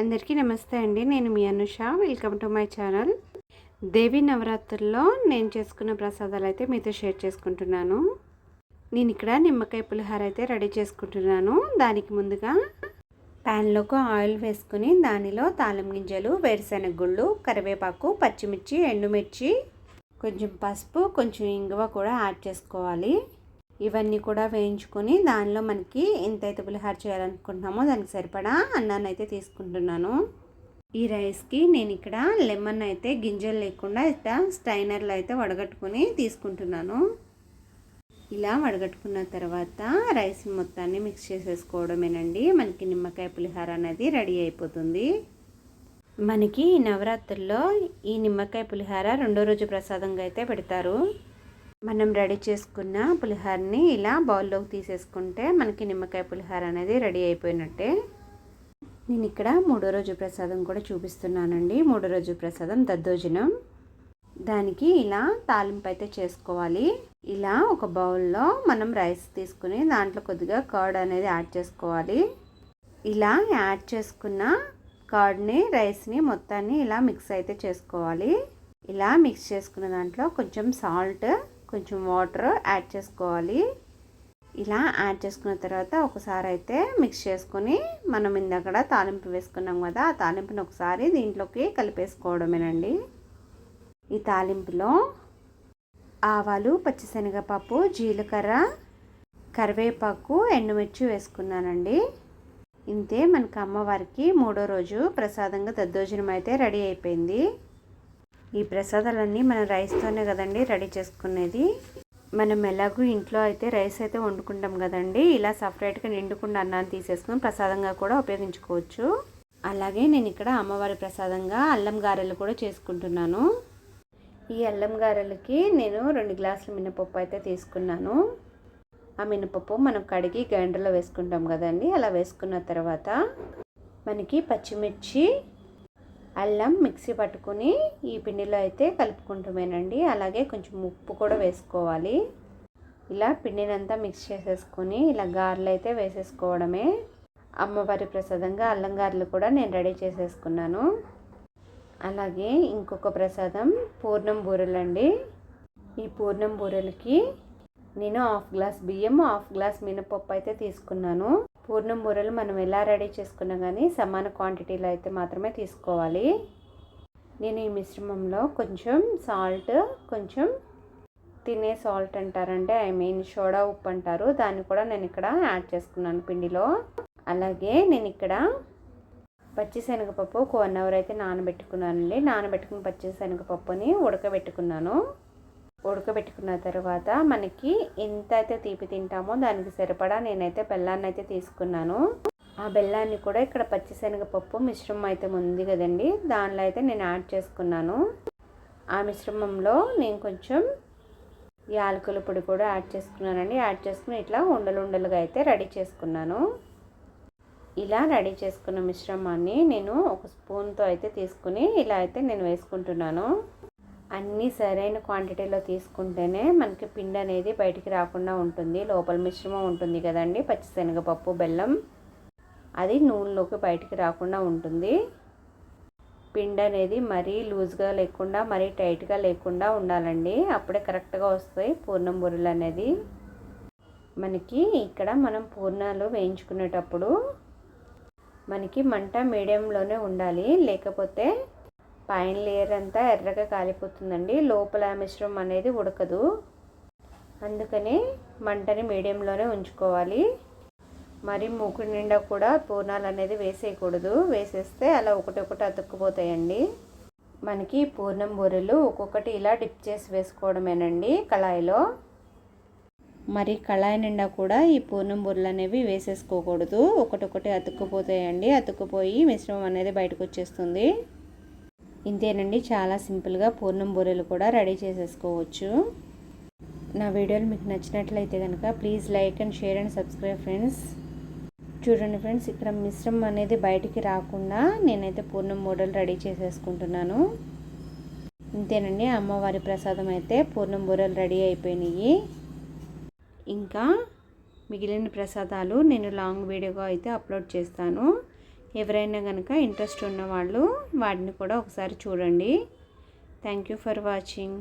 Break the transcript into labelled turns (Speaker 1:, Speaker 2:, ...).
Speaker 1: అందరికీ నమస్తే అండి. నేను మీ Anusha. Welcome to my channel Devi నవరాత్రుల్లో నేను చేసుకున్న ప్రసాదాలు అయితే మీతో షేర్ చేసుకుంటున్నాను. నేను ఇక్కడ నిమ్మకాయ పులిహార అయితే రెడీ చేసుకుంటున్నాను. దానికి ముందుగా ప్యాన్లోకి ఆయిల్ వేసుకుని దానిలో తాళం గింజలు వేరుశెనగ గుళ్ళు కరివేపాకు పచ్చిమిర్చి ఎండుమిర్చి కొంచెం పసుపు కొంచెం ఇంగువ కూడా యాడ్ చేసుకోవాలి. ఇవన్నీ కూడా వేయించుకొని దానిలో మనకి ఎంతైతే పులిహార చేయాలనుకుంటున్నామో దానికి సరిపడా అన్నాన్ని అయితే తీసుకుంటున్నాను. ఈ రైస్కి నేను ఇక్కడ లెమన్ అయితే గింజలు లేకుండా ఇట్లా స్టైనర్లు అయితే వడగట్టుకొని తీసుకుంటున్నాను. ఇలా వడగట్టుకున్న తర్వాత రైస్ మొత్తాన్ని మిక్స్ చేసేసుకోవడమేనండి. మనకి నిమ్మకాయ పులిహార అనేది రెడీ అయిపోతుంది. మనకి ఈ నవరాత్రుల్లో ఈ నిమ్మకాయ పులిహార రెండో రోజు ప్రసాదంగా అయితే పెడతారు. మనం రెడీ చేసుకున్న పులిహారని ఇలా బౌల్లోకి తీసేసుకుంటే మనకి నిమ్మకాయ పులిహార అనేది రెడీ అయిపోయినట్టే. నేను ఇక్కడ మూడో రోజు ప్రసాదం కూడా చూపిస్తున్నానండి. మూడో రోజు ప్రసాదం దద్దోజనం. దానికి ఇలా తాలింపు అయితే చేసుకోవాలి. ఇలా ఒక బౌల్లో మనం రైస్ తీసుకుని దాంట్లో కొద్దిగా కర్డ్ అనేది యాడ్ చేసుకోవాలి. ఇలా యాడ్ చేసుకున్న కర్డ్ని రైస్ని మొత్తాన్ని ఇలా మిక్స్ అయితే చేసుకోవాలి. ఇలా మిక్స్ చేసుకున్న దాంట్లో కొంచెం సాల్ట్ కొంచెం వాటర్ యాడ్ చేసుకోవాలి. ఇలా యాడ్ చేసుకున్న తర్వాత ఒకసారి అయితే మిక్స్ చేసుకొని మనం ఇందక్కడ తాలింపు వేసుకున్నాం కదా ఆ తాలింపుని ఒకసారి దీంట్లోకి కలిపేసుకోవడమేనండి. ఈ తాలింపులో ఆవాలు పచ్చిశనగపప్పు జీలకర్ర కరివేపాకు ఎండుమిర్చి వేసుకున్నానండి. ఇంతే మనకు అమ్మవారికి మూడో రోజు ప్రసాదంగా దద్దోజనం అయితే రెడీ అయిపోయింది. ఈ ప్రసాదాలన్నీ మనం రైస్తోనే కదండి రెడీ చేసుకునేది. మనం ఎలాగూ ఇంట్లో అయితే రైస్ అయితే వండుకుంటాం కదండి. ఇలా సపరేట్గా నిండుకుండా అన్నాన్ని తీసేసుకొని ప్రసాదంగా కూడా ఉపయోగించుకోవచ్చు. అలాగే నేను ఇక్కడ అమ్మవారి ప్రసాదంగా అల్లం గారెలు కూడా చేసుకుంటున్నాను. ఈ అల్లం గారెలకి నేను రెండు గ్లాసుల మినపప్పు అయితే తీసుకున్నాను. ఆ మినపప్పు మనం కడిగి గ్రైండర్లో వేసుకుంటాం కదండి. అలా వేసుకున్న తర్వాత మనకి పచ్చిమిర్చి అల్లం మిక్సీ పట్టుకొని ఈ పిండిలో అయితే కలుపుకుంటామేనండి. అలాగే కొంచెం ఉప్పు కూడా వేసుకోవాలి. ఇలా పిండినంతా మిక్స్ చేసేసుకొని ఇలా గారెలు అయితే వేసేసుకోవడమే. అమ్మవారి ప్రసాదంగా అల్లం గారెలు కూడా నేను రెడీ చేసేసుకున్నాను. అలాగే ఇంకొక ప్రసాదం పూర్ణం బూరెలండి. ఈ పూర్ణం బూరెలకి నేను హాఫ్ గ్లాస్ బియ్యం హాఫ్ గ్లాస్ మినపప్పు అయితే తీసుకున్నాను. పూర్ణం బూరెలు మనం ఎలా రెడీ చేసుకున్నా కానీ సమాన క్వాంటిటీలో అయితే మాత్రమే తీసుకోవాలి. నేను ఈ మిశ్రమంలో కొంచెం సాల్ట్ కొంచెం తినే సాల్ట్ అంటారంటే ఐ మీన్ సోడా ఉప్పు అంటారు. దాన్ని కూడా నేను ఇక్కడ యాడ్ చేసుకున్నాను పిండిలో. అలాగే నేను ఇక్కడ పచ్చిశనగపప్పు ఒక వన్ అవర్ అయితే నానబెట్టుకున్నానండి. నానబెట్టుకున్న పచ్చిశనగపప్పుని ఉడకబెట్టుకున్నాను. ఉడకబెట్టుకున్న తర్వాత మనకి ఎంత అయితే తీపి తింటామో దానికి సరిపడా నేనైతే బెల్లాన్ని అయితే తీసుకున్నాను. ఆ బెల్లాన్ని కూడా ఇక్కడ పచ్చిశనగపప్పు మిశ్రమం అయితే ఉంది కదండి దానిలో అయితే నేను యాడ్ చేసుకున్నాను. ఆ మిశ్రమంలో నేను కొంచెం యాలకుల పొడి కూడా యాడ్ చేసుకున్నానండి. యాడ్ చేసుకుని ఇట్లా ఉండలు ఉండలుగా అయితే రెడీ చేసుకున్నాను. ఇలా రెడీ చేసుకున్న మిశ్రమాన్ని నేను ఒక స్పూన్తో అయితే తీసుకుని ఇలా అయితే నేను వేసుకుంటున్నాను. అన్నీ సరైన క్వాంటిటీలో తీసుకుంటేనే మనకి పిండి అనేది బయటికి రాకుండా ఉంటుంది. లోపల మిశ్రమం ఉంటుంది కదండి. పచ్చిశనగపప్పు బెల్లం అది నూనెలోకి బయటికి రాకుండా ఉంటుంది. పిండి అనేది మరీ లూజ్గా లేకుండా మరీ టైట్గా లేకుండా ఉండాలండి. అప్పుడే కరెక్ట్గా వస్తాయి పూర్ణం బుర్రలు అనేది. మనకి ఇక్కడ మనం పూర్ణాలు వేయించుకునేటప్పుడు మనకి మంట మీడియంలోనే ఉండాలి. లేకపోతే పైన లేయర్ అంతా ఎర్రగా కాలిపోతుందండి. లోపల మిశ్రమం అనేది ఉడకదు. అందుకని మంటని మీడియంలోనే ఉంచుకోవాలి. మరి మూకుడి నిండా కూడా పూర్ణాలు అనేది వేసేయకూడదు. వేసేస్తే అలా ఒకటి ఒకటి అతుక్కుపోతాయండి. మనకి పూర్ణం బూరెలు ఒక్కొక్కటి ఇలా డిప్ చేసి వేసుకోవడమేనండి కళాయిలో. మరి కళాయి నిండా కూడా ఈ పూర్ణం బూరెలు అనేవి వేసేసుకోకూడదు. ఒకటొకటి అతుక్కుపోతాయండి. అతుక్కుపోయి మిశ్రమం అనేది బయటకు వచ్చేస్తుంది. ఇంతేనండి చాలా సింపుల్గా పూర్ణం బూరెలు కూడా రెడీ చేసేసుకోవచ్చు. నా వీడియోలు మీకు నచ్చినట్లయితే కనుక please like and share and subscribe friends. చూడండి ఫ్రెండ్స్ ఇక్కడ మిశ్రమం అనేది బయటికి రాకుండా నేనైతే పూర్ణం బూరెలు రెడీ చేసేసుకుంటున్నాను. ఇంతేనండి అమ్మవారి ప్రసాదం అయితే పూర్ణం బూరెలు రెడీ అయిపోయినాయి. ఇంకా మిగిలిన ప్రసాదాలు నేను లాంగ్ వీడియోగా అయితే అప్లోడ్ చేస్తాను. ఎవరైనా కనుక ఇంట్రెస్ట్ ఉన్నవాళ్ళు వాటిని కూడా ఒకసారి చూడండి. Thank you for watching